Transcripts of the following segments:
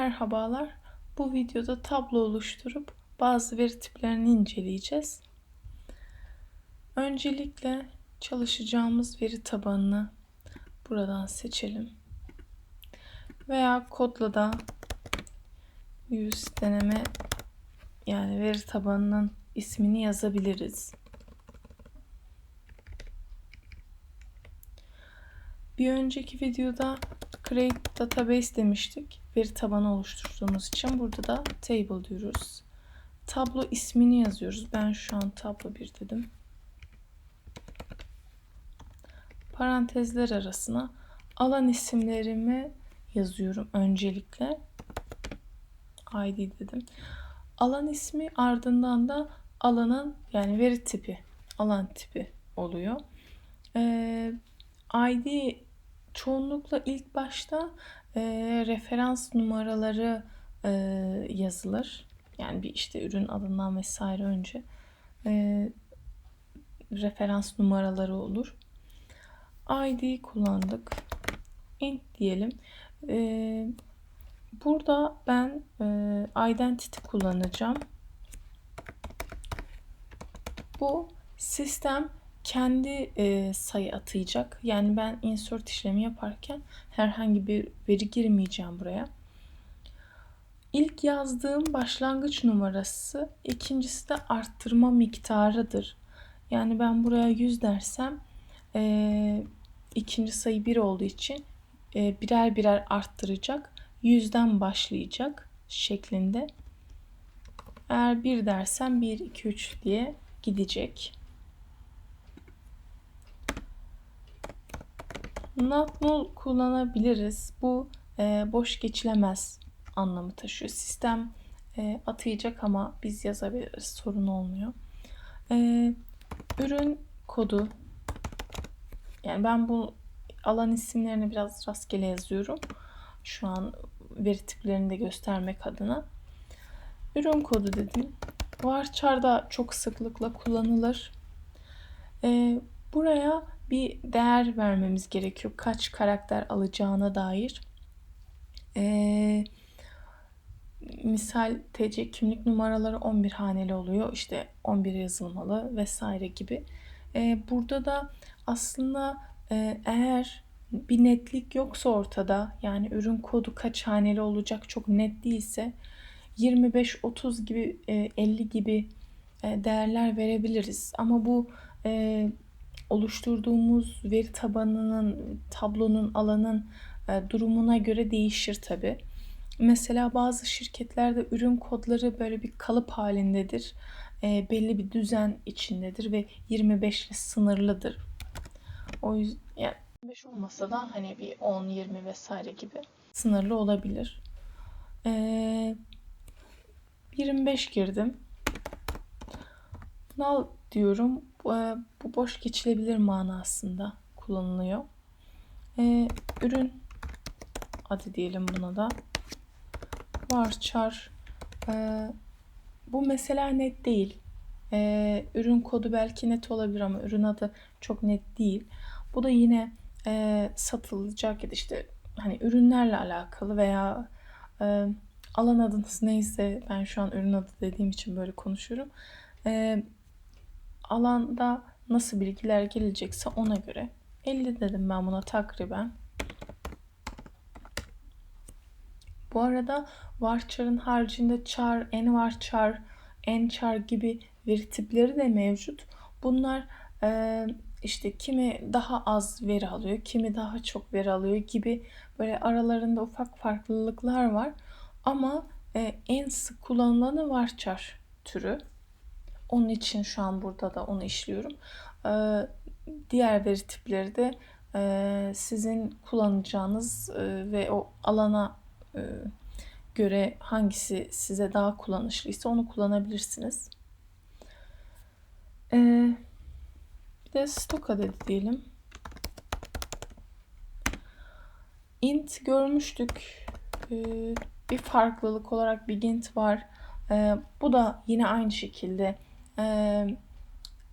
Merhabalar. Bu videoda tablo oluşturup bazı veri tiplerini inceleyeceğiz. Öncelikle çalışacağımız veri tabanını buradan seçelim. Veya kodla da yüz deneme yani veri tabanının ismini yazabiliriz. Bir önceki videoda create database demiştik. Veri tabanı oluşturduğumuz için burada da table diyoruz. Tablo ismini yazıyoruz. Ben şu an tablo 1 dedim. Parantezler arasına alan isimlerimi yazıyorum öncelikle. ID dedim. Alan ismi ardından da alanın yani veri tipi, alan tipi oluyor. Ee, ID çoğunlukla ilk başta e, referans numaraları e, yazılır. Yani bir işte ürün adından vesaire önce e, referans numaraları olur. ID kullandık. int diyelim. E, burada ben e, identity kullanacağım. Bu sistem kendi e, sayı atayacak. Yani ben insert işlemi yaparken herhangi bir veri girmeyeceğim buraya. İlk yazdığım başlangıç numarası, ikincisi de arttırma miktarıdır. Yani ben buraya 100 dersem e, ikinci sayı 1 olduğu için e, birer birer arttıracak. 100'den başlayacak şeklinde. Eğer 1 dersem 1, 2, 3 diye gidecek. Not kullanabiliriz. Bu e, boş geçilemez anlamı taşıyor. Sistem e, atayacak ama biz yazabiliriz. Sorun olmuyor. E, ürün kodu. Yani ben bu alan isimlerini biraz rastgele yazıyorum. Şu an veri tiplerini de göstermek adına. Ürün kodu dedim. Varchar da çok sıklıkla kullanılır. E, buraya bir değer vermemiz gerekiyor. Kaç karakter alacağına dair. Ee, misal TC kimlik numaraları 11 haneli oluyor. İşte 11 yazılmalı vesaire gibi. Ee, burada da aslında e, eğer bir netlik yoksa ortada yani ürün kodu kaç haneli olacak çok net değilse 25, 30 gibi, 50 e, gibi e, değerler verebiliriz. Ama bu oluşturduğumuz veri tabanının, tablonun, alanın e, durumuna göre değişir tabi. Mesela bazı şirketlerde ürün kodları böyle bir kalıp halindedir. E, belli bir düzen içindedir ve 25 ile sınırlıdır. O yüzden yani 25 olmasa da hani bir 10, 20 vesaire gibi sınırlı olabilir. E, 25 girdim. Null diyorum. Bu, e, bu boş geçilebilir manasında kullanılıyor. Ee, ürün adı diyelim buna da. Varchar. Ee, bu mesela net değil. Ee, ürün kodu belki net olabilir ama ürün adı çok net değil. Bu da yine e, satılacak ya da işte hani ürünlerle alakalı veya e, alan adınız neyse ben şu an ürün adı dediğim için böyle konuşuyorum. E, alanda nasıl bilgiler gelecekse ona göre 50 dedim ben buna takriben. Bu arada varchar'ın haricinde char, envarchar, enchar gibi veri tipleri de mevcut. Bunlar e, işte kimi daha az veri alıyor, kimi daha çok veri alıyor gibi böyle aralarında ufak farklılıklar var. Ama e, en sık kullanılanı varchar türü. Onun için şu an burada da onu işliyorum. Ee, diğer veri tipleri de e, sizin kullanacağınız e, ve o alana e, göre hangisi size daha kullanışlıysa onu kullanabilirsiniz. Bir de stok adedi diyelim. int görmüştük. Bir farklılık olarak bir int var. Bu da yine aynı şekilde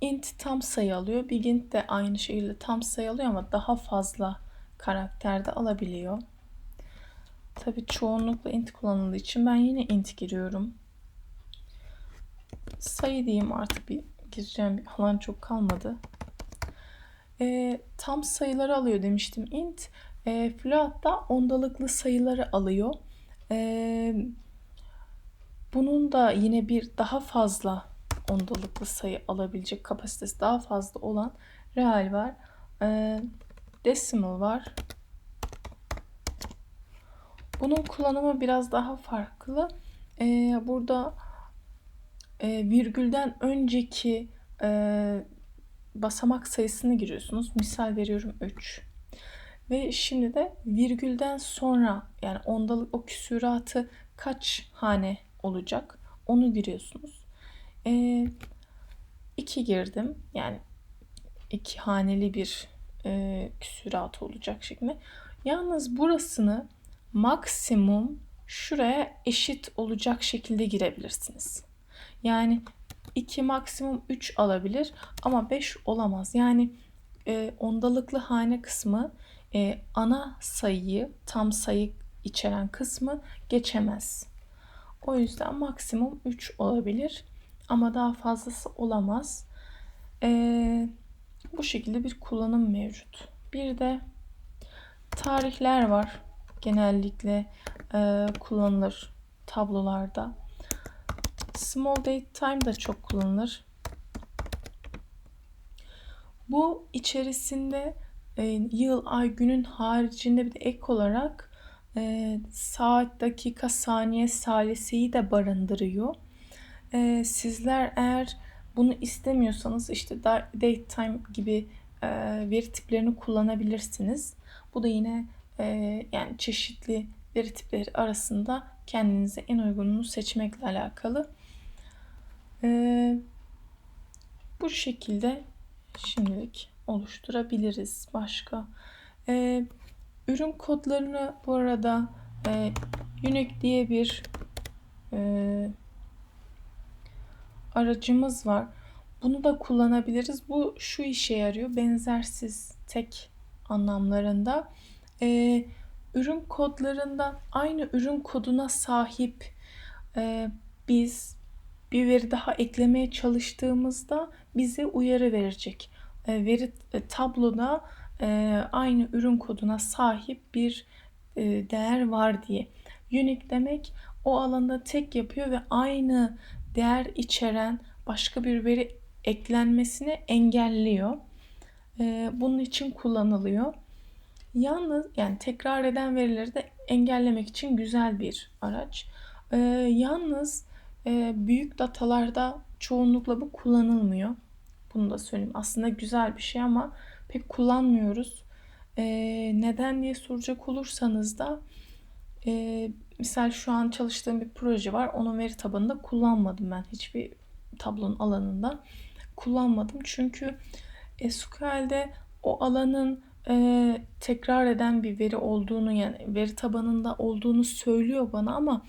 int tam sayı alıyor. Begin de aynı şekilde tam sayı alıyor ama daha fazla karakterde alabiliyor. Tabii çoğunlukla int kullanıldığı için ben yine int giriyorum. Sayı diyeyim artık bir gireceğim bir alan çok kalmadı. E, tam sayıları alıyor demiştim int. E, float da ondalıklı sayıları alıyor. E, bunun da yine bir daha fazla ondalıklı sayı alabilecek kapasitesi daha fazla olan real var. E, decimal var. Bunun kullanımı biraz daha farklı. E, burada e, virgülden önceki e, basamak sayısını giriyorsunuz. Misal veriyorum 3. Ve şimdi de virgülden sonra yani ondalık o küsuratı kaç hane olacak onu giriyorsunuz. 2 e, girdim. Yani iki haneli bir e, küsurat olacak şeklinde. Yalnız burasını maksimum şuraya eşit olacak şekilde girebilirsiniz. Yani 2 maksimum 3 alabilir ama 5 olamaz. Yani e, ondalıklı hane kısmı e, ana sayıyı tam sayı içeren kısmı geçemez. O yüzden maksimum 3 olabilir ama daha fazlası olamaz. E, bu şekilde bir kullanım mevcut. Bir de tarihler var. Genellikle e, kullanılır tablolarda. Small date time da çok kullanılır. Bu içerisinde e, yıl, ay, günün haricinde bir de ek olarak e, saat, dakika, saniye, saliseyi de barındırıyor. E, sizler eğer bunu istemiyorsanız işte date time gibi e, veri tiplerini kullanabilirsiniz. Bu da yine e, yani çeşitli veri tipleri arasında kendinize en uygununu seçmekle alakalı. Ee, bu şekilde şimdilik oluşturabiliriz. Başka ee, ürün kodlarını bu arada e, Unique diye bir e, aracımız var. Bunu da kullanabiliriz. Bu şu işe yarıyor. Benzersiz tek anlamlarında. E, ürün kodlarından aynı ürün koduna sahip e, biz bir veri daha eklemeye çalıştığımızda bize uyarı verecek. E, veri e, tabloda e, aynı ürün koduna sahip bir değer var diye. Unique demek o alanda tek yapıyor ve aynı değer içeren başka bir veri eklenmesini engelliyor. Bunun için kullanılıyor. Yalnız yani tekrar eden verileri de engellemek için güzel bir araç. Yalnız e, büyük datalarda çoğunlukla bu kullanılmıyor. Bunu da söyleyeyim. Aslında güzel bir şey ama pek kullanmıyoruz. E, neden diye soracak olursanız da e, misal şu an çalıştığım bir proje var. Onun veri tabanında kullanmadım ben hiçbir tablonun alanında kullanmadım. Çünkü SQL'de o alanın e, tekrar eden bir veri olduğunu yani veri tabanında olduğunu söylüyor bana ama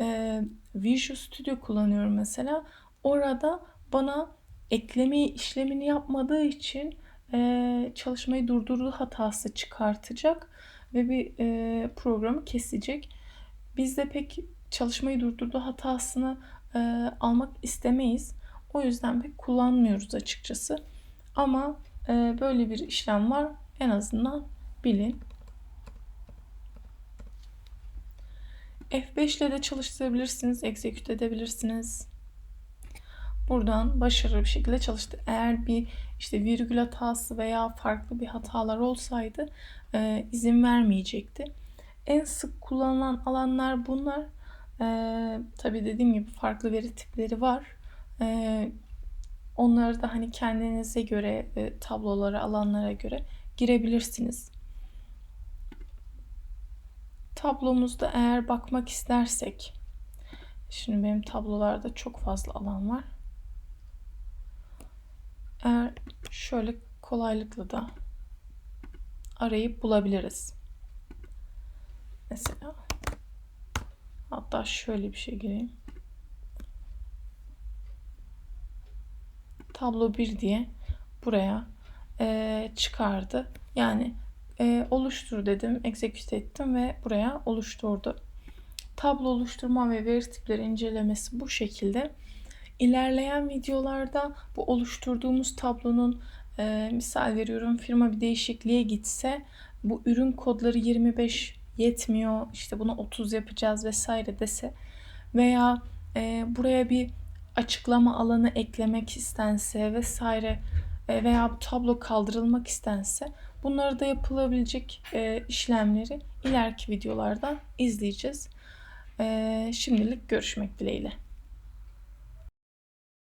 e, Visual Studio kullanıyorum mesela. Orada bana ekleme işlemini yapmadığı için e, çalışmayı durdurdu hatası çıkartacak ve bir e, programı kesecek. Biz de pek çalışmayı durdurdu hatasını e, almak istemeyiz. O yüzden pek kullanmıyoruz açıkçası. Ama e, böyle bir işlem var. En azından bilin. F5 ile de çalıştırabilirsiniz, execute edebilirsiniz. Buradan başarılı bir şekilde çalıştı. Eğer bir işte virgül hatası veya farklı bir hatalar olsaydı e, izin vermeyecekti. En sık kullanılan alanlar bunlar. E, tabii dediğim gibi farklı veri tipleri var. E, onları da hani kendinize göre e, tablolara, alanlara göre girebilirsiniz. Tablomuzda eğer bakmak istersek şimdi benim tablolarda çok fazla alan var. Eğer şöyle kolaylıkla da arayıp bulabiliriz. Mesela hatta şöyle bir şey gireyim. Tablo 1 diye buraya e, çıkardı. Yani e, oluştur dedim. Execute ettim ve buraya oluşturdu. Tablo oluşturma ve veri tipleri incelemesi bu şekilde. İlerleyen videolarda bu oluşturduğumuz tablonun e, misal veriyorum firma bir değişikliğe gitse bu ürün kodları 25 yetmiyor işte bunu 30 yapacağız vesaire dese veya e, buraya bir açıklama alanı eklemek istense vesaire e, veya bu tablo kaldırılmak istense bunları da yapılabilecek e, işlemleri ileriki videolarda izleyeceğiz. E, şimdilik görüşmek dileğiyle.